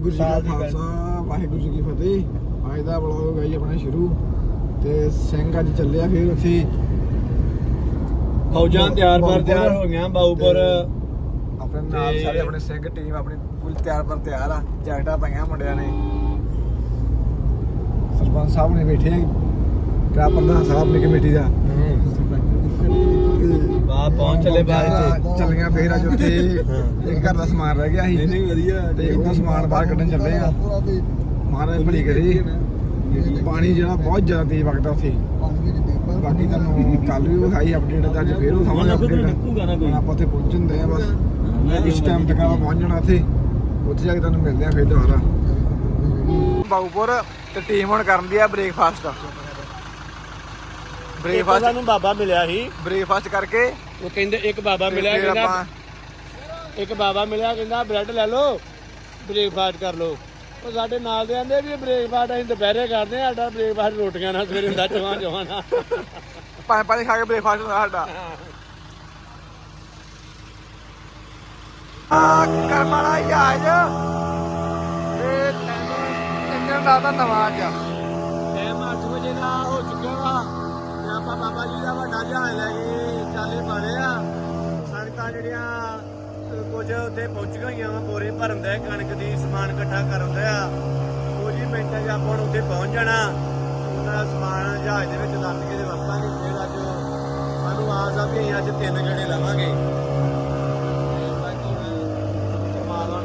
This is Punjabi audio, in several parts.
ਗੁਰੂ ਜੀ ਕਾ। ਖਾਲਸਾ ਵਾਹਿਗੁਰੂ ਜੀ ਕੀ ਫਤਿਹ। ਅੱਜ ਦਾ ਵਲੌਗ ਹੈ ਜੀ ਆਪਣਾ ਸ਼ੁਰੂ। ਤੇ ਸਿੰਘ ਅੱਜ ਚੱਲਿਆ ਫਿਰ ਉੱਥੇ। ਫੌਜਾਂ ਤਿਆਰ ਪਰ ਤਿਆਰ। ਹੋ ਗਈਆਂ ਬਾਊਪੁਰ ਤੇ ਆਪਣੇ ਨਾਲ ਸਾਰੇ ਆਪਣੇ ਸਿੰਘ ਟੀਮ ਆਪਣੀ ਪੂਰੀ ਤਿਆਰ ਪਰ ਤਿਆਰ ਆ। ਜੈਕਟਾਂ ਪਾਈਆਂ ਮੁੰਡਿਆਂ ਨੇ। ਸਰਪੰਚ ਸਾਹਿਬ ਨੇ ਬੈਠੇ ਆ ਪ੍ਰਧਾਨ ਸਾਹਿਬ ਆਪਣੀ ਕਮੇਟੀ ਦਾ। ਬਾ ਪਹੁੰਚ ਚਲੇ ਬਾਹਰ ਤੇ ਚੱਲੀਆਂ ਫੇਰ ਅੱਜ ਉੱਥੇ। ਇੱਕ ਘਰ ਦਾ ਸਮਾਨ ਰਹਿ ਗਿਆ ਸੀ। ਨਹੀਂ ਵਧੀਆ। ਤੇ ਉਹ ਸਮਾਨ ਬਾਹਰ ਕੱਢਣ ਚੱਲੇ ਆ। ਮਹਾਰਾਜ ਭਲੀ ਕਰੇ। ਪਾਣੀ ਜਿਹੜਾ ਬਹੁਤ ਜ਼ਿਆਦਾ ਤੇਜ਼ ਵਗਦਾ ਉੱਥੇ। ਬਾਕੀ ਤੁਹਾਨੂੰ ਕੱਲ ਵੀ ਵਿਖਾਈ ਅਪਡੇਟ ਤੇ ਅੱਜ ਫੇਰ ਉਹ ਹੁਣ ਸਮਾਂ ਆਪੇ ਅਪਡੇਟ ਨਾ ਆਪਾਂ ਉੱਥੇ ਪਹੁੰਚਣਦੇ ਆ ਬਸ। ਇਸ ਟਾਈਮ ਤੱਕ ਆਪਾਂ ਪਹੁੰਚ ਜਾਣਾ ਉੱਥੇ। ਉੱਥੇ ਜਾ ਕੇ ਤੁਹਾਨੂੰ ਮਿਲਦੇ ਆ ਫੇਰ ਦੁਬਾਰਾ। ਬਾਉਪੁਰ ਤੇ ਟੀਮ ਹੁਣ ਕਰਨ ਦੀ ਆ ਬ੍ਰੇਕਫਾਸਟ ਬ੍ਰੇਕਫਾਸਟ ਸਾਨੂੰ ਬਾਬਾ ਮਿਲਿਆ ਸੀ। ਬ੍ਰੇਕਫਾਸਟ ਕਰਕੇ। ਉਹ ਕਹਿੰਦੇ ਇੱਕ ਬਾਬਾ ਮਿਲਿਆ ਫਿਰ ਕਹਿੰਦਾ ਆਪਾਂ ਇੱਕ ਬਾਬਾ ਮਿਲਿਆ ਕਹਿੰਦਾ ਬ੍ਰੈਡ ਲੈ ਲਓ ਬ੍ਰੇਕਫਾਸਟ ਕਰ ਲਓ। ਉਹ ਸਾਡੇ ਨਾਲ ਦੇ ਆਂਦੇ ਵੀ ਬ੍ਰੇਕਫਾਸਟ ਅਸੀਂ ਦੁਪਹਿਰੇ ਕਰਦੇ ਆ ਸਾਡਾ ਬ੍ਰੇਕਫਾਸਟ ਰੋਟੀਆਂ ਨਾਲ ਸਵੇਰੇ ਹੁੰਦਾ ਚਵਾਂ ਚਵਾਂ ਨਾਲ। ਪੰਜ ਪੰਜ ਖਾ ਕੇ ਬ੍ਰੇਕਫਾਸਟ ਹੁੰਦਾ ਸਾਡਾ। ਆ ਕਰਮ ਵਾਲਾ ਜਹਾਜ਼ ਤੇ ਤੈਨੂੰ ਇੰਜਨ ਦਾ ਤਾਂ ਨਵਾਂ ਅੱਜ। ਟਾਈਮ 8 ਵਜੇ ਦਾ ਹੋ ਚੁੱਕਿਆ ਵਾ। ਆਪਾਂ ਬਾਬਾ ਜੀ ਦਾ ਵੱਡਾ ਜਹਾਜ਼ ਲੈ ਕੇ ਚਾਲੇ ਪਾੜੇ ਆ। ਸੰਗਤਾਂ ਜਿਹੜੀਆਂ ਕੁਝ ਉੱਥੇ ਪਹੁੰਚ ਗਈਆਂ ਵਾ, ਬੋਰੇ ਭਰਨ ਦੇ, ਕਣਕ ਦੀ ਸਮਾਨ ਇਕੱਠਾ ਕਰਨ ਦੇ ਆ। ਕੁਝ ਹੀ ਮਿੰਟਾਂ 'ਚ ਆਪਾਂ ਹੁਣ ਉੱਥੇ ਪਹੁੰਚ ਜਾਣਾ। ਉਹਨਾਂ ਦਾ ਸਮਾਨ ਜਹਾਜ਼ ਦੇ ਵਿੱਚ ਲੱਦ ਕੇ ਤੇ ਵਰਤਾਂਗੇ ਫਿਰ ਅੱਜ ਸਾਨੂੰ ਆਸ ਆ ਵੀ ਅੱਜ ਤਿੰਨ ਗੜੇ ਲਵਾਂਗੇ। ਤੇ ਬਾਕੀ ਪਰਮਾਤਮਾ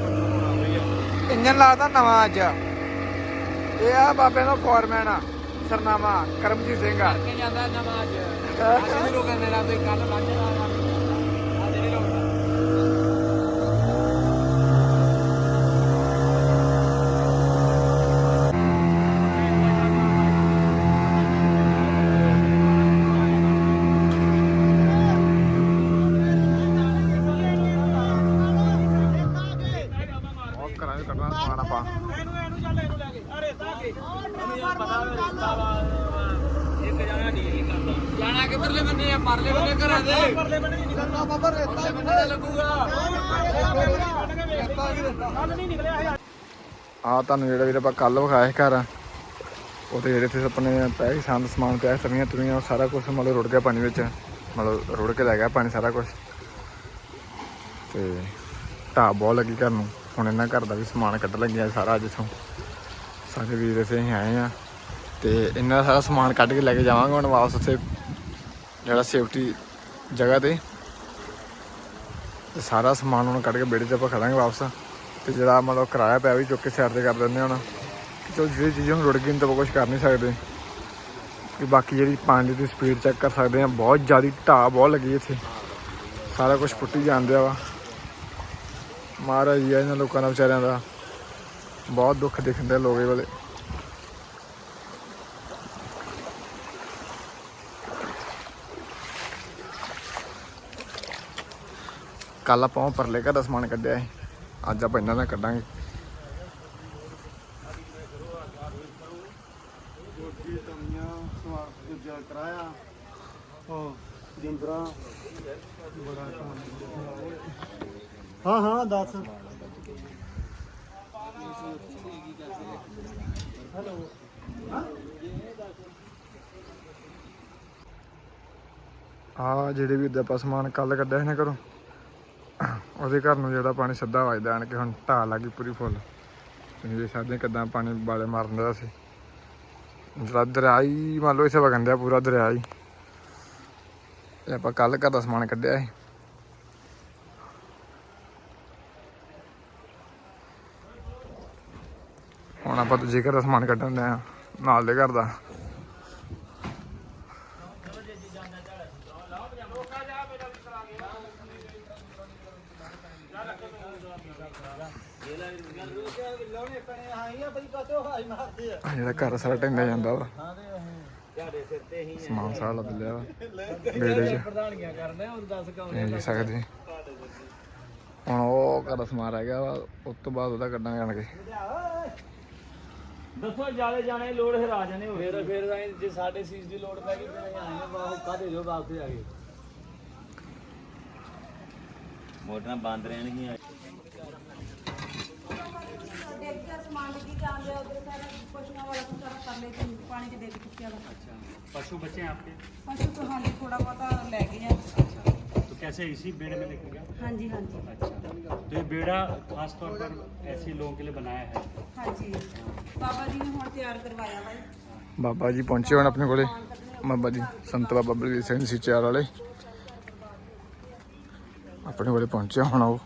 ਇੰਜਨ ਲਾਦਾ ਨਵਾਂ ਅੱਜ। ਇਹ ਆ ਬਾਬੇ ਦਾ ਫੋਰਮੈਨ ਆ। ਸਰਨਾਮਾ ਕਰਮਜੀਤ ਸਿੰਘ ਆ। ਜਾਂਦਾ ਨਮਾਜ਼ ਅੱਜ। ਵੀ ਲੋਕਾਂ ਨੇ ਰਾਤੇ ਕੱਲ ਵਾਂਝਾ ਪਰਲੇ ਬੰਨੇ ਆ ਪਰਲੇ ਬੰਨੇ ਘਰਾਂ ਦੇ ਪਰਲੇ ਬੰਨੇ ਨਹੀਂ ਨਿਕਲਣਾ ਬਾਬਾ ਰੇਤਾ ਬੰਨੇ ਲੱਗੂਗਾ ਕੱਲ ਨਹੀਂ ਨਿਕਲਿਆ ਇਹ ਆ ਤੁਹਾਨੂੰ ਜਿਹੜਾ ਵੀਰ ਆਪਾਂ ਕੱਲ ਵਿਖਾਇਆ ਸੀ ਘਰ ਉਹਦੇ ਜਿਹੜੇ ਤੇ ਆਪਣੇ ਪੈ ਗਏ ਸੰਦ ਸਮਾਨ ਪਿਆ ਤਵੀਆਂ ਤਵੀਆਂ ਉਹ ਸਾਰਾ ਕੁਝ ਮਤਲਬ ਰੁੜ ਗਿਆ ਪਾਣੀ ਵਿੱਚ ਮਤਲਬ ਰੁੜ ਕੇ ਲੈ ਗਿਆ ਪਾਣੀ ਸਾਰਾ ਕੁਝ ਤੇ ਢਾਹ ਬਹੁਤ ਲੱਗੀ ਘਰ ਨੂੰ ਹੁਣ ਇਹਨਾਂ ਘਰ ਦਾ ਵੀ ਸਮਾਨ ਕੱਢ ਲੱਗਿਆ ਸਾਰਾ ਅੱਜ ਤੋਂ ਸਾਰੇ ਵੀਰ ਅਸੀਂ ਆਏ ਆ ਤੇ ਇਹਨਾਂ ਦਾ ਸਾਰਾ ਸਮਾਨ ਕੱਢ ਕੇ ਲੈ ਕੇ ਜਾਵਾਂਗੇ ਹੁਣ ਵਾਪਸ ਉੱਥੇ ਜਿਹੜਾ ਸੇਫਟੀ ਜਗ੍ਹਾ ਤੇ। ਸਾਰਾ ਸਮਾਨ ਹੁਣ ਕੱਢ ਕੇ ਬੇੜੇ 'ਚ ਆਪਾਂ ਖੜਾਂਗੇ ਵਾਪਸ। ਤੇ ਜਿਹੜਾ ਮਤਲਬ ਕਿਰਾਇਆ ਪਿਆ ਵੀ ਚੁੱਕ ਕੇ ਸਾਈਡ ਤੇ ਕਰ ਦਿੰਦੇ ਹੁਣ। ਚਲੋ ਜਿਹੜੀ ਚੀਜ਼ ਹੁਣ ਰੁੜ ਗਈ ਤਾਂ ਆਪਾਂ ਕੁਝ ਕਰ ਨਹੀਂ ਸਕਦੇ। ਕਿ ਬਾਕੀ ਜਿਹੜੀ ਪਾਣੀ ਦੀ ਸਪੀਡ ਚੈੱਕ ਕਰ ਸਕਦੇ ਆ ਬਹੁਤ ਜ਼ਿਆਦਾ ਢਾਹ ਬਹੁਤ ਲੱਗੀ ਇੱਥੇ। ਸਾਰਾ ਕੁਝ ਪੁੱਟੀ ਜਾਂਦਿਆ ਵਾ। ਮਹਾਰਾਜ ਜੀ ਆ ਇਹਨਾਂ ਲੋਕਾਂ ਦਾ ਵਿਚਾਰਿਆਂ ਦਾ। ਬਹੁਤ ਦੁੱਖ ਦੇਖਦੇ ਲੋਕ ਇਹ ਵਾਲੇ। ਕੱਲ ਆਪਾਂ ਉਹ ਪਰਲੇ ਘਰ ਦਾ ਸਮਾਨ ਕੱਢਿਆ ਸੀ। ਅੱਜ ਆਪਾਂ ਇਹਨਾਂ ਦਾ ਕੱਢਾਂਗੇ। ਕਰਾਇਆ। ਉਹ ਜਿੰਦਰਾ। ਬੜਾ ਹਾਂ। ਹਾਂ ਦੱਸ। ਆ ਜਿਹੜੇ ਵੀ ਆਪਾਂ ਸਮਾਨ ਕੱਲ ਕੱਢਿਆ ਸੀ ਨਾ ਘਰੋਂ ਉਹਦੇ ਘਰ ਨੂੰ ਜਿਹੜਾ ਪਾਣੀ ਸਿੱਧਾ ਵੱਜਦਾ ਆਣ ਕੇ ਹੁਣ ਢਾਹ ਲੱਗੀ ਪੂਰੀ ਫੁੱਲ ਤੁਸੀਂ ਦੇਖ ਸਕਦੇ ਹੋ ਪਾਣੀ ਬਾਲੇ ਮਾਰਨ ਸੀ। ਜਿਹੜਾ ਦਰਿਆ ਹੀ ਮੰਨ ਲਓ ਇਸੇ ਵਗਣ ਡਿਆ ਪੂਰਾ ਦਰਿਆ ਹੀ ਇਹ ਆਪਾਂ ਕੱਲ ਘਰ ਦਾ ਸਮਾਨ ਕੱਢਿਆ ਸੀ। ਹੁਣ ਆਪਾਂ ਦੂਜੇ ਘਰ ਦਾ ਸਮਾਨ ਕੱਢਣ ਦੇ ਆ ਨਾਲ ਦੇ ਘਰ ਦਾ ਲਾਉਣੇ ਪੈਣੇ ਹਾਂ ਇਹ ਬਈ ਕਾਤੋਂ ਹਾਈ ਮਾਰਦੇ ਆ ਆਹ ਜਿਹੜਾ ਘਰ ਸਾਰਾ ਢੰਗਾ ਜਾਂਦਾ ਵਾ। ਤੇ ਤੇ ਸਮਾਨ ਸਾਰਾ ਲੱਦ ਲਿਆ ਵਾ। ਬੇੜੇ 'ਚ। ਪ੍ਰਧਾਨੀਆਂ ਤੁਸੀਂ ਦੇਖ ਸਕਦੇ ਹੁਣ ਉਹ ਘਰ ਦਾ ਸਮਾਨ ਰਹਿ ਗਿਆ ਵਾ ਉਸ ਤੋਂ ਬਾਅਦ ਉਹਦਾ ਕੱਢਾਂਗੇ ਆਣ ਕੇ। ਦੱਸੋ ਜਾਲੇ ਜਾਣੇ ਲੋੜ ਹਰਾ ਜਾਣੇ ਹੋ ਫਿਰ ਫਿਰ ਜੇ ਸਾਡੇ ਸੀਸ ਦੀ ਲੋੜ ਪੈ ਗਈ ਫਿਰ ਅਸੀਂ ਆਏ ਬਾਹਰ ਕਾਦੇ ਜੋ ਵਾਪਸ ਆ ਗਏ। ਮੋਟਰਾਂ ਬੰਦ ਰਹਿਣਗੀਆਂ। ਦੇਖ ਕੇ ਸਮਾਨ ਡਿੱਗੀ ਜਾਂਦੇ ਆ ਉਧਰ ਸਾਰਾ ਪਸ਼ੂਆਂ ਵਾਲਾ ਕੁਝ ਸਾਰਾ ਕਰ ਲੈ ਤੇ ਪਾਣੀ ਚ ਡਿੱਗ ਚੁੱਕਿਆ ਵਾ पशु बच्चे हैं आपके ਪਸ਼ੂ ਤੋਂ ਹਾਂਜੀ ਥੋੜਾ ਬਹੁਤਾ ਲੈ ਗਏ ਆ तो कैसे इसी बेड़े में लेके गया ਹਾਂਜੀ ਹਾਂਜੀ अच्छा तो ये बेड़ा खास तौर पर ऐसे लोगों के लिए बनाया है ਹਾਂਜੀ ਬਾਬਾ ਜੀ ਨੇ ਹੁਣ ਤਿਆਰ ਕਰਵਾਇਆ ਵਾ ਇਹ। ਬਾਬਾ ਜੀ ਪਹੁੰਚੇ ਹੁਣ ਆਪਣੇ ਕੋਲੇ ਬਾਬਾ ਜੀ ਸੰਤ ਬਾਬਾ ਬਲਵੀਰ ਸਿੰਘ ਸੀ ਚਾਰ ਵਾਲੇ ਆਪਣੇ ਕੋਲੇ ਪਹੁੰਚਿਆ ਹੁਣ ਉਹ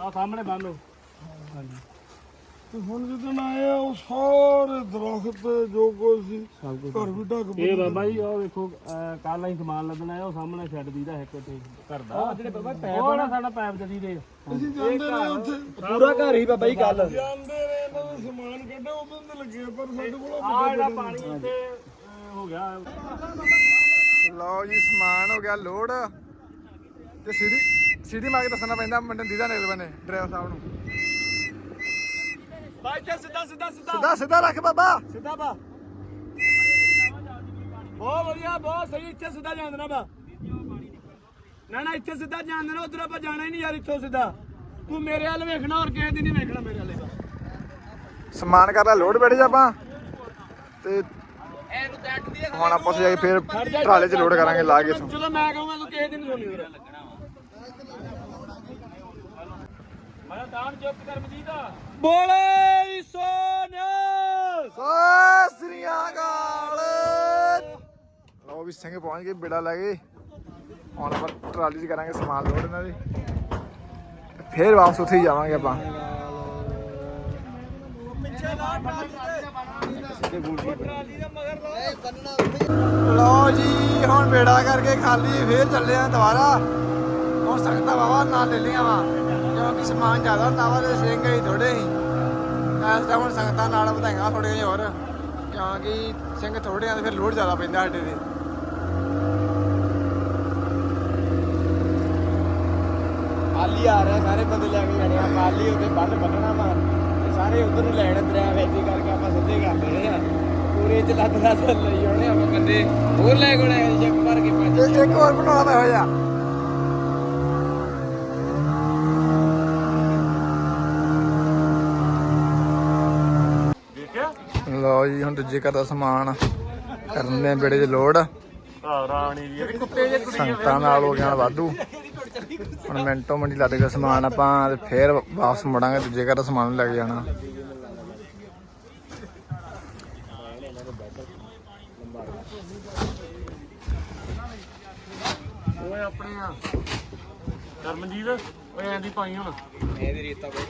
ਆ ਸਾਹਮਣੇ ਬੰਨ ਲਓ। ਹਾਂਜੀ। ਤੇ ਹੁਣ ਜਦੋਂ ਆਏ ਉਹ ਸਾਰੇ ਦਰਖਤ ਜੋ ਕੁਝ ਸੀ ਘਰ ਵੀ ਢੱਕ ਇਹ ਬਾਬਾ ਜੀ ਉਹ ਵੇਖੋ ਕੱਲ ਅਸੀਂ ਸਮਾਨ ਲੱਦਣਾ ਹੈ ਉਹ ਸਾਹਮਣੇ ਛੱਡ ਦੀਦਾ ਇੱਕ ਤੇ ਘਰ ਜਿਹੜੇ ਬਾਬਾ ਪੈਪ ਸਾਡਾ ਪੈਪ ਜਦੀ ਦੇ। ਅਸੀਂ ਜਾਂਦੇ ਰਹੇ ਉੱਥੇ? ਪੂਰਾ ਘਰ ਹੀ ਬਾਬਾ ਜੀ ਕੱਲ ਜਾਂਦੇ ਰਹੇ ਇਹਨਾਂ ਦਾ ਸਮਾਨ ਕੱਢਿਆ ਉਦੋਂ ਤੇ ਲੱਗੇ ਪਰ ਸਾਡੇ ਕੋਲ ਆ ਜਿਹੜਾ ਪਾਣੀ ਇੱਥੇ ਹੋ ਗਿਆ। ਲਓ ਜੀ ਸਮਾਨ ਹੋ ਗਿਆ ਲੋਡ। ਤੇ ਸਿੱਧੀ ਸਿੱਧੀ ਮਾਰ ਕੇ ਦੱਸਣਾ ਪੈਂਦਾ ਮੰਡਨ ਦੀਦਾ ਨੇਲ ਬਨੇ ਡਰਾਈਵਰ ਸਾਹਿਬ ਨੂੰ। ਬਾਈ ਤੇ ਸਿੱਧਾ ਸਿੱਧਾ ਸਿੱਧਾ। ਸਿੱਧਾ ਸਿੱਧਾ ਰੱਖ ਬਾਬਾ। ਸਿੱਧਾ ਬਾ। ਬਹੁਤ ਵਧੀਆ ਬਹੁਤ ਸਹੀ ਇੱਥੇ ਸਿੱਧਾ ਜਾਣ ਦੇਣਾ ਬਾ। ਨਾ ਨਾ ਇੱਥੇ ਸਿੱਧਾ ਜਾਣ ਦੇਣਾ ਉਧਰ ਆਪਾਂ ਜਾਣਾ ਹੀ ਨਹੀਂ ਯਾਰ ਇੱਥੋਂ ਸਿੱਧਾ। ਤੂੰ ਮੇਰੇ ਵੱਲ ਵੇਖਣਾ ਹੋਰ ਕਿਸੇ ਦੀ ਨਹੀਂ ਵੇਖਣਾ ਮੇਰੇ ਵੱਲ। ਸਮਾਨ ਕਰਦਾ ਲੋਡ ਬੈਠ ਜਾ ਆਪਾਂ। ਤੇ ਹੁਣ ਆਪਾਂ ਉੱਥੇ ਜਾ ਕੇ ਫੇਰ ਟਰਾਲੇ 'ਚ ਲੋਡ ਕਰਾਂਗੇ ਲਾ ਕੇ ਇੱਥੋਂ। ਜਦੋਂ ਮੈਂ ਕਹੂੰਗਾ ਤੂੰ ਕਿਸੇ ਦੀ ਨਹੀਂ ਸੁਣਨੀ ਵੀਰੇ ਮੈਂ ਦਾਨ ਚੁੱਪ ਕਰ ਮਜੀਦਾ ਬੋਲੇ ਸੋਨਿਆ ਸਤਿ ਸ੍ਰੀ ਅਕਾਲ। ਲਓ ਵੀ ਸਿੰਘ ਪਹੁੰਚ ਗਏ ਬੇੜਾ ਲੈ ਗਏ। ਹੁਣ ਆਪਾਂ ਟਰਾਲੀ 'ਚ ਕਰਾਂਗੇ ਸਮਾਨ ਲੋਡ ਇਹਨਾਂ ਦੇ। ਫੇਰ ਵਾਪਸ ਉੱਥੇ ਹੀ ਜਾਵਾਂਗੇ ਆਪਾਂ। ਲਓ ਜੀ ਹੁਣ ਬੇੜਾ ਕਰਕੇ ਖਾਲੀ ਫੇਰ ਚੱਲੇ ਆ ਦੁਬਾਰਾ। ਹੁਣ ਸੰਗਤਾਂ ਵਾਵਾ ਨਾਲ ਲੈ ਲਈਆਂ ਵਾ। ਕਿਉਂਕਿ ਸਮਾਨ ਜ਼ਿਆਦਾ ਹੁੰਦਾ ਵਾ ਤੇ ਸਿੰਘ ਹੀ ਥੋੜੇ ਸੀ ਇਸ ਟਾਈਮ ਹੁਣ ਸੰਗਤਾਂ ਨਾਲ ਵਧਾਈਆਂ ਥੋੜੀਆਂ ਜਿਹੀਆਂ ਹੋਰ ਕਿਉਂਕਿ ਸਿੰਘ ਥੋੜੇ ਆ ਤੇ ਫਿਰ ਲੋਡ ਜ਼ਿਆਦਾ ਪੈਂਦਾ ਸਾਡੇ ਤੇ। ਆਲੀ ਆ ਰਿਹਾ ਸਾਰੇ ਬੰਦੇ ਲੈ ਕੇ ਜਾਣੇ ਆ। ਮਾਲੀ ਉਹਦੇ ਬੰਨ ਬੰਨਣਾ ਤੇ ਸਾਰੇ ਉਧਰ ਨੂੰ ਲੈਣ ਦਰਿਆ ਵਿੱਚ ਹੀ ਕਰਕੇ ਆਪਾਂ ਸਿੱਧੇ ਕਰ ਦੇਣੇ ਆ। ਪੂਰੇ ਚ ਲੱਦ ਲੱਦ ਲਈ ਆਉਣੇ ਆਪਾਂ ਬੰਦੇ। ਹੋਰ ਲੈ ਆਏ ਚੈੱਕ ਮਾਰ ਕੇ ਪੰਜ ਤੇ ਇੱਕ ਹੋਰ ਬਣਾਉਣਾ ਮੈਂ ਹੋ ਜਾ ਦੇਖਿਆ ਲਓ ਜੀ ਹੁਣ ਦੂਜੇ ਘਰ ਦਾ ਸਮਾਨ ਕਰਨੇ ਬੇੜੇ 'ਚ ਲੋਡ ਆ ਰਾਣੀ ਜੀ। ਇਹ ਕੁੱਤੇ ਜੇ ਸੰਗਤਾਂ ਨਾਲ ਹੋ ਗਿਆ ਵਾਧੂ। ਹੁਣ ਮਿੰਟੋ ਮਿੰਟੀ ਲੱਦ ਕੇ ਸਮਾਨ ਆਪਾਂ ਤੇ ਫੇਰ ਵਾਪਸ ਮੁੜਾਂਗੇ ਦੂਜੇ ਘਰ ਦਾ ਸਮਾਨ ਲੈ ਕੇ ਜਾਣਾ। ਓਏ ਆਪਣੇ ਆ। ਕਰਮਜੀਤ ਓਏ ਐਂਦੀ ਪਾਈ ਹੁਣ। ਇਹਦੀ ਰੀਤਾ ਬਈ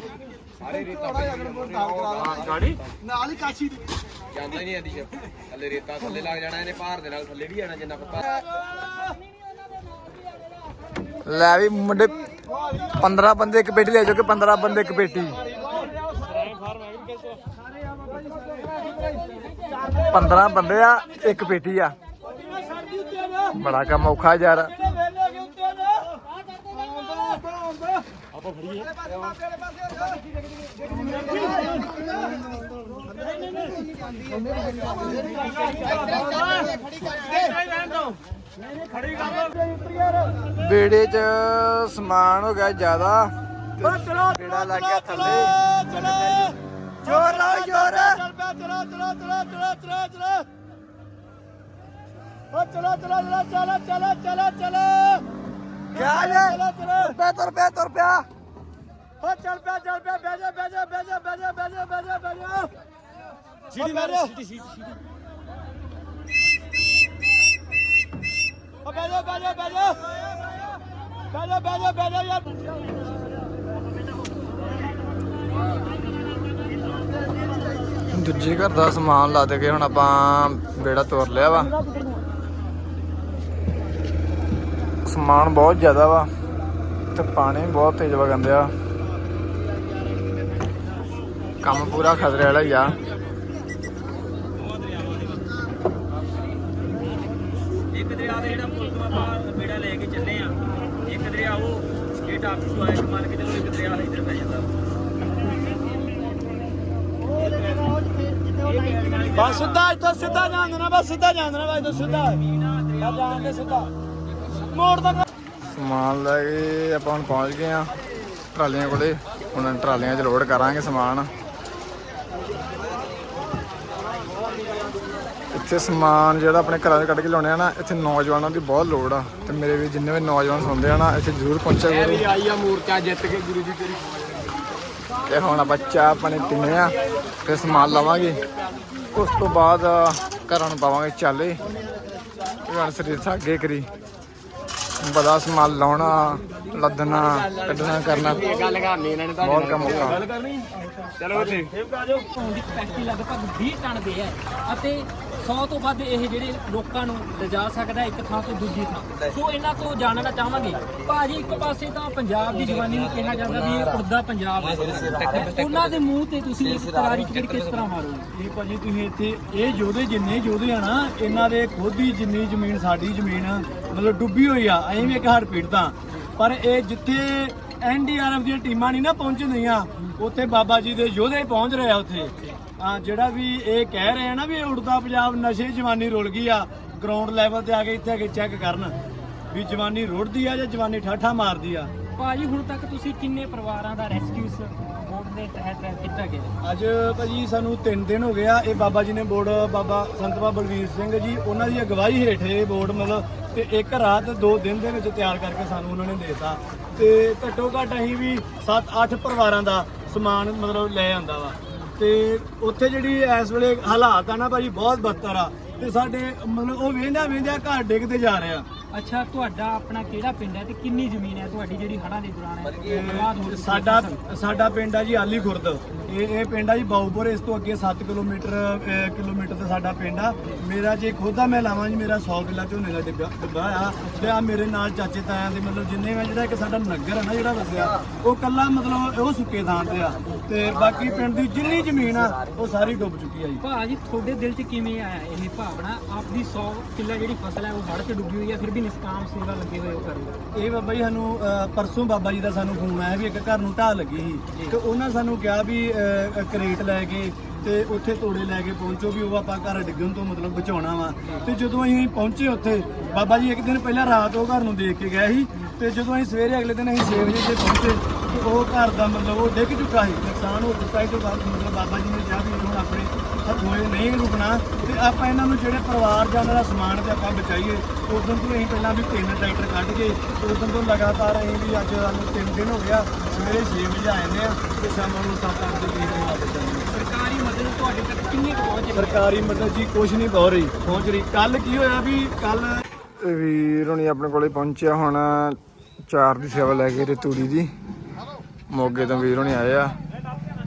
ਸਾਰੇ ਰੀਤਾ ਹਾਂ ਗਾੜੀ? ਨਾਲ ਹੀ ਕਾਸ਼ੀ ਦੀ। ਜਾਂਦਾ ਹੀ ਨਹੀਂ ਆਦੀ ਸ਼ਿਪ ਥੱਲੇ ਰੇਤਾ ਥੱਲੇ ਲੱਗ ਜਾਣਾ ਇਹਨੇ ਭਾਰ ਦੇ ਨਾਲ ਥੱਲੇ ਵੀ ਜਾਣਾ ਜਿੰਨਾ ਪੱਪਾ ਲੈ ਵੀ ਮੁੰਡੇ 15 ਬੰਦੇ ਇੱਕ ਪੇਟੀ ਲੈ ਜਾਓ ਕਿ 15 ਬੰਦੇ ਇੱਕ ਪੇਟੀ? 15 ਬੰਦੇ ਆ ਇੱਕ ਪੇਟੀ ਆ। ਬੜਾ ਕੰਮ ਔਖਾ ਯਾਰ। ਆਪਾਂ ਫੜੀਏ ਬੇੜੇ 'ਚ ਸਮਾਨ ਹੋ ਗਿਆ ਜ਼ਿਆਦਾ ਬੇੜਾ ਲੱਗ ਗਿਆ ਥੱਲੇ ਜ਼ੋਰ ਲਾਓ ਜ਼ੋਰ ਚੱਲ ਪਿਆ ਚਲੋ ਚਲੋ ਚਲੋ ਚਲੋ ਚਲੋ ਚਲੋ ਓ ਚਲੋ ਚਲੋ ਚਲੋ ਚਲੋ ਚਲੋ ਚਲੋ ਕਿਆ ਜੇ ਚਲੋ ਚਲੋ ਤੁਰ ਪਿਆ ਤੁਰ ਪਿਆ ਤੁਰ ਪਿਆ ਓ ਚੱਲ ਪਿਆ ਚੱਲ ਪਿਆ ਬਹਿ ਜਾ ਬਹਿ ਜਾ ਬਹਿ ਜਾ ਬਹਿ ਜਾ ਬਹਿ ਜਾ ਬਹਿ ਜਾ ਬਹਿ ਜਾ ਸੀੜੀ ਮਾਰ ਸੀੜੀ ਸੀੜੀ ਸੀੜੀ ਓ ਬਹਿ ਜਾ ਬਹਿ ਜਾ ਬਹਿ ਜਾ ਬਹਿ ਜਾ ਬਹਿ ਜਾ ਬਹਿ ਜਾ ਯਾਰ ਦੂਜੇ ਘਰ ਦਾ ਸਮਾਨ ਲੱਦ ਕੇ ਹੁਣ ਆਪਾਂ ਬੇੜਾ ਤੋਰ ਲਿਆ ਵਾ ਸਮਾਨ ਬਹੁਤ ਜ਼ਿਆਦਾ ਵਾ ਤੇ ਪਾਣੀ ਬਹੁਤ ਤੇਜ਼ ਵਗੰਦੇ ਆ। ਕੰਮ ਪੂਰਾ ਖਤਰੇ ਵਾਲਾ ਹੀ ਆ। ਇੱਕ ਦਰਿਆ ਦਾ ਜਿਹੜਾ ਪੁਲ ਤੋਂ ਆਪਾਂ ਬੇੜਾ ਲੈ ਕੇ ਚੱਲੇ ਆ ਇੱਕ ਦਰਿਆ ਉਹ ਇਹ ਟਾਪੂ ਤੋਂ ਆਇਆ ਮੰਨ ਕੇ ਚਲੋ ਇੱਕ ਦਰਿਆ ਇੱਧਰ ਪੈ ਜਾਂਦਾ। ਬਸ ਸਿੱਧਾ ਇੱਥੋਂ ਸਿੱਧਾ ਜਾਣ ਦੇਣਾ ਬਸ ਸਿੱਧਾ ਜਾਣ ਦੇਣਾ ਬਸ ਇੱਥੋਂ ਸਿੱਧਾ। ਆ ਜਾਣ ਦੇ ਸਿੱਧਾ। ਮੋੜ ਤੱਕ ਸਮਾਨ ਲੈ ਕੇ ਆਪਾਂ ਹੁਣ ਪਹੁੰਚ ਗਏ ਆ ਟਰਾਲੀਆਂ ਕੋਲੇ। ਹੁਣ ਟਰਾਲੀਆਂ 'ਚ ਲੋਡ ਕਰਾਂਗੇ ਸਮਾਨ। ਇੱਥੇ ਸਮਾਨ ਜਿਹੜਾ ਆਪਣੇ ਘਰਾਂ 'ਚ ਕੱਢ ਕੇ ਲਿਆਉਣੇ ਆ ਨਾ, ਇੱਥੇ ਨੌਜਵਾਨਾਂ ਦੀ ਬਹੁਤ ਲੋੜ ਆ। ਤੇ ਮੇਰੇ ਵੀ ਜਿੰਨੇ ਵੀ ਨੌਜਵਾਨ ਸੁਣਦੇ ਆ ਨਾ, ਇੱਥੇ ਜ਼ਰੂਰ ਪਹੁੰਚਿਆ ਕਰੋ। ਆਈ ਆ ਮੂਰਚਾ ਜਿੱਤ ਕੇ ਗੁਰੂ ਜੀ ਤੇਰੀ ਤੇ ਹੁਣ ਆਪਾਂ ਚਾਹ ਪਾਣੀ ਪੀਨੇ ਆ, ਫਿਰ ਸਮਾਨ ਲਵਾਂਗੇ। ਉਸ ਤੋਂ ਬਾਅਦ ਘਰਾਂ ਨੂੰ ਪਾਵਾਂਗੇ ਚਾਲੇ। ਹੁਣ ਸਰੀਰ ਥੱਕ ਗਏ ਕਰੀ। ਬੜਾ ਸਮਾਨ ਲਾਉਣਾ ਲੱਦਣਾ ਕੱਢਣਾ ਕਰਨਾ। ਗੱਲ ਕਰਨੀ ਇਹਨਾਂ ਨੇ ਬਹੁਤ ਕੰਮ ਔਖਾ ਚਲੋ ਉੱਥੇ ਹੋਣ ਦੀ ਕਪੈਸਿਟੀ ਲਗਭਗ 20 ਟਨ ਦੇ ਹੈ। ਅਤੇ 100 ਤੋਂ ਵੱਧ ਇਹ ਜਿਹੜੇ ਲੋਕਾਂ ਨੂੰ ਲਿਜਾ ਸਕਦਾ ਇੱਕ ਥਾਂ ਤੋਂ ਦੂਜੀ ਥਾਂ। ਸੋ ਇਹਨਾਂ ਤੋਂ ਜਾਣਨਾ ਚਾਹਾਂਗੇ। ਭਾਜੀ, ਇੱਕ ਪਾਸੇ ਤਾਂ ਪੰਜਾਬ ਦੀ ਜਵਾਨੀ ਨੂੰ ਕਿਹਾ ਜਾਂਦਾ ਵੀ ਇਹ ਉੜਦਾ ਪੰਜਾਬ ਹੈ। ਉਹਨਾਂ ਦੇ ਮੂੰਹ ਤੇ ਤੁਸੀਂ ਇਸ ਕਰਾਰੀ ਚਿੜ ਕਿਸ ਤਰ੍ਹਾਂ ਮਾਰੋਗੇ? ਇਹ ਭਾਜੀ, ਤੁਸੀਂ ਇੱਥੇ ਇਹ ਯੋਧੇ ਜਿੰਨੇ ਯੋਧੇ ਆ ਨਾ, ਇਹਨਾਂ ਦੇ ਖੁਦ ਦੀ ਜਿੰਨੀ ਜ਼ਮੀਨ, ਸਾਡੀ ਜ਼ਮੀਨ, ਮਤਲਬ ਡੁੱਬੀ ਹੋਈ ਆ ਅਸੀਂ ਵੀ ਇੱਕ ਹੜ ਪੀੜਤਾਂ। ਪਰ ਇਹ ਜਿੱਥੇ ਐਨਡੀਆਰਐਫ ਦੀਆਂ ਟੀਮਾਂ ਨਹੀਂ ਨਾ ਪਹੁੰਚਦੀਆਂ। ਉੱਥੇ ਬਾਬਾ ਜੀ ਦੇ ਯੋਧੇ ਪਹੁੰਚ ਰਹੇ ਆ ਉੱਥੇ। ਆ ਜਿਹੜਾ ਵੀ ਇਹ ਕਹਿ ਰਹੇ ਆ ਨਾ ਵੀ ਉੜਦਾ ਪੰਜਾਬ ਨਸ਼ੇ ਜਵਾਨੀ ਰੁਲ ਗਈ ਆ ਗਰਾਊਂਡ ਲੈਵਲ ਤੇ ਆ ਕੇ ਇੱਥੇ ਆ ਕੇ ਚੈੱਕ ਕਰਨ ਵੀ ਜਵਾਨੀ ਰੁੜਦੀ ਆ ਜਾਂ ਜਵਾਨੀ ਠਾਠਾ ਮਾਰਦੀ ਆ। ਭਾਜੀ ਹੁਣ ਤੱਕ ਤੁਸੀਂ ਕਿੰਨੇ ਪਰਿਵਾਰਾਂ ਦਾ ਰੈਸਕਿਊ ਬੋਰਡ ਦੇ ਤਹਿਤ ਕੀਤਾ ਗਿਆ? ਅੱਜ ਭਾਜੀ ਸਾਨੂੰ 3 ਦਿਨ ਹੋ ਗਿਆ ਇਹ ਬਾਬਾ ਜੀ ਨੇ ਬੋਰਡ ਬਾਬਾ ਸੰਤ ਬਾਬਾ ਬਲਵੀਰ ਸਿੰਘ ਜੀ ਉਹਨਾਂ ਦੀ ਅਗਵਾਈ ਹੇਠ ਇਹ ਬੋਰਡ ਮਤਲਬ ਤੇ ਇੱਕ ਰਾਤ ਦੋ ਦਿਨ ਦੇ ਵਿੱਚ ਤਿਆਰ ਕਰਕੇ ਸਾਨੂੰ ਉਹਨਾਂ ਨੇ ਦੇਤਾ। ਤੇ ਘੱਟੋ ਘੱਟ ਅਸੀਂ ਵੀ 7-8 ਪਰਿਵਾਰਾਂ ਦਾ ਸਮਾਨ ਮਤਲਬ ਲੈ ਆਂਦਾ ਵਾ। ਤੇ ਉੱਥੇ ਜਿਹੜੀ ਇਸ ਵੇਲੇ ਹਾਲਾਤ ਆ ਨਾ ਭਾਜੀ, ਬਹੁਤ ਬਦਤਰ ਆ। ਤੇ ਸਾਡੇ ਮਤਲਬ ਉਹ ਵੇਂਦਾ ਵੇਂਦਾ ਘਰ ਡਿੱਗਦੇ ਜਾ ਰਹੇ ਅੱਛਾ ਤੁਹਾਡਾ ਆਪਣਾ ਕਿਹੜਾ ਪਿੰਡ ਹੈ ਤੇ ਕਿੰਨੀ ਜ਼ਮੀਨ ਹੈ? ਤੁਹਾਡੀ ਜਿਹੜੀ ਹੜ੍ਹਾਂ ਦੇ ਦੌਰਾਨ ਹੈ ਬਰਬਾਦ ਹੋ ਚੁੱਕੀ ਹੈ? ਸਾਡਾ ਸਾਡਾ ਪਿੰਡ ਆ ਜੀ ਆਲੀ ਖੁਰਦ ਇਹ ਇਹ ਪਿੰਡ ਆ ਜੀ ਬਾਉਪੁਰ ਇਸ ਤੋਂ ਅੱਗੇ 7 ਕਿਲੋਮੀਟਰ ਕਿਲੋਮੀਟਰ ਤੇ ਸਾਡਾ ਪਿੰਡ ਆ। ਮੇਰਾ ਜੇ ਖੁਦਾ ਮੈਂ ਲਾਵਾਂ ਜੀ ਮੇਰਾ 100 ਕਿੱਲਾ ਝੋਨੇ ਦਾ ਡਿੱਗਾ ਡਿੱਗਾ ਆ। ਤੇ ਆ ਮੇਰੇ ਨਾਲ ਚਾਚੇ ਤਾਇਆਂ ਦੇ ਮਤਲਬ ਜਿੰਨੇ ਮੈਂ ਜਿਹੜਾ ਕਿ ਸਾਡਾ ਨਗਰ ਆ ਨਾ ਜਿਹੜਾ ਵਸਿਆ ਉਹ ਕੱਲਾ ਮਤਲਬ ਉਹ ਸੁੱਕੇ ਥਾਂ ਤੇ ਆ। ਤੇ ਬਾਕੀ ਪਿੰਡ ਦੀ ਜਿੰਨੀ ਜ਼ਮੀਨ ਆ ਉਹ ਸਾਰੀ ਡੁੱਬ ਚੁੱਕੀ ਆ ਜੀ। ਭਾਜੀ ਤੁਹਾਡੇ ਦਿਲ 'ਚ ਕਿਵੇਂ ਆਇਆ ਇਹ ਭਾਵਨਾ ਆਪਦੀ 100 ਕਿੱਲਾ ਜਿਹੜੀ ਫਸਲ ਹੈ ਉਹ ਹੜ੍ਹ 'ਚ ਡੁੱਬੀ ਹੋਈ ਹੈ ਫਿਰ ਵੀ ਨਿਸਕਾਮ ਸੇਵਾ ਲੱਗੇ ਹੋਏ ਉਹ ਕਰੋ ਇਹ ਬਾਬਾ ਜੀ ਸਾਨੂੰ ਪਰਸੋਂ ਬਾਬਾ ਜੀ ਦਾ ਸਾਨੂੰ ਫੋਨ ਆਇਆ ਵੀ ਇੱਕ ਘਰ ਨੂੰ ਢਾਹ ਲੱਗੀ ਸੀ। ਤੇ ਉਹਨਾਂ ਸਾਨੂੰ ਕਿਹਾ ਵੀ ਕਰੇਟ ਲੈ ਕੇ ਤੇ ਉੱਥੇ ਤੋੜੇ ਲੈ ਕੇ ਪਹੁੰਚੋ ਵੀ ਉਹ ਆਪਾਂ ਘਰ ਡਿੱਗਣ ਤੋਂ ਮਤਲਬ ਬਚਾਉਣਾ ਵਾ। ਤੇ ਜਦੋਂ ਅਸੀਂ ਪਹੁੰਚੇ ਉੱਥੇ ਬਾਬਾ ਜੀ ਇੱਕ ਦਿਨ ਪਹਿਲਾਂ ਰਾਤ ਉਹ ਘਰ ਨੂੰ ਦੇਖ ਕੇ ਗਏ ਸੀ। ਤੇ ਜਦੋਂ ਅਸੀਂ ਸਵੇਰੇ ਅਗਲੇ ਦਿਨ ਅਸੀਂ 6 ਵਜੇ ਤੇ ਪਹੁੰਚੇ ਉਹ ਘਰ ਦਾ ਮਤਲਬ ਉਹ ਡਿੱਗ ਚੁੱਕਾ ਸੀ ਨੁਕਸਾਨ ਹੋ ਚੁੱਕਾ ਸੀ ਤੋਂ ਬਾਅਦ ਮਤਲਬ ਬਾਬਾ ਜੀ ਨੇ ਕਿਹਾ ਵੀ ਹੁਣ ਆਪਣੇ ਹੱਥੋਂ ਇਹ ਨਹੀਂ ਰੁਕਣਾ ਤੇ ਆਪਾਂ ਇਹਨਾਂ ਨੂੰ ਜਿਹੜੇ ਪਰਿਵਾਰ ਜਾਂ ਉਹਨਾਂ ਦਾ ਸਮਾਨ ਤੇ ਆਪਾਂ ਬਚਾਈਏ ਉਦੋਂ ਤੋਂ ਅਸੀਂ ਪਹਿਲਾਂ ਵੀ ਤਿੰਨ ਟਰੈਕਟਰ ਕੱਢ ਕੇ ਉਦੋਂ ਤੋਂ ਲਗਾਤਾਰ ਅਸੀਂ ਵੀ ਅੱਜ ਸਾਨੂੰ ਤਿੰਨ ਦਿਨ ਹੋ ਗਿਆ ਸਵੇਰੇ 6 ਵਜੇ ਆ ਜਾਂਦੇ ਆ ਤੇ ਸ਼ਾਮ ਨੂੰ 7-8 ਦੇ ਕਰੀਬ ਅਸੀਂ ਵਾਪਸ ਹਾਂ। ਸਰਕਾਰੀ ਮਦਦ ਤੁਹਾਡੇ ਤੱਕ ਕਿੰਨੀ ਪਹੁੰਚ ਰਹੀ ਸਰਕਾਰੀ ਮਦਦ ਜੀ ਕੁਝ ਨਹੀਂ ਪਹੁੰਚ ਰਹੀ ਪਹੁੰਚ ਰਹੀ। ਕੱਲ ਕੀ ਹੋਇਆ ਵੀ ਕੱਲ ਵੀਰ ਹੁਣੀ ਆਪਣੇ ਕੋਲੇ ਪਹੁੰਚਿਆ ਹੁਣ ਚਾਰ ਦੀ ਸੇਵਾ ਲੈ ਕੇ ਤੇ ਤੂੜੀ ਦੀ। ਮੋਗੇ ਤੋਂ ਵੀਰ ਹੁਣੀ ਆਏ ਆ।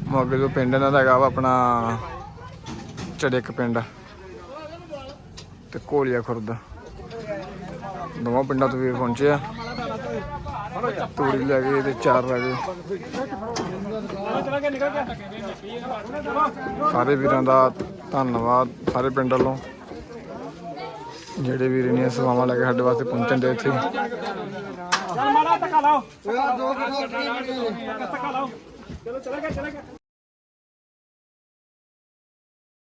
ਮੋਗੇ ਤੋਂ ਪਿੰਡ ਇਹਨਾਂ ਦਾ ਹੈਗਾ ਵਾ ਆਪਣਾ ਚੜਿਕ ਪਿੰਡ ਤੇ ਕੋਲੀਆ ਖੁਰਦ। ਦੋਵਾਂ ਪਿੰਡਾਂ ਤੋਂ ਵੀਰ ਪਹੁੰਚੇ ਆ। ਤੂੜੀ ਲੈ ਗਏ ਤੇ ਚਾਰ ਲੈ ਗਏ। ਸਾਰੇ ਵੀਰਾਂ ਦਾ ਧੰਨਵਾਦ ਸਾਰੇ ਪਿੰਡ ਵੱਲੋਂ। ਜਿਹੜੇ ਵੀਰ ਨੇ ਸੇਵਾਵਾਂ ਲੈ ਕੇ ਸਾਡੇ ਵਾਸਤੇ ਪਹੁੰਚਣ ਦੇ ਇੱਥੇ। ਮਾਰਾ ਧੱਕਾ ਲਾਓ। ਧੱਕਾ ਲਾਓ ਚਲੋ ਚਲੇ ਗਿਆ ਚਲੇ ਗਿਆ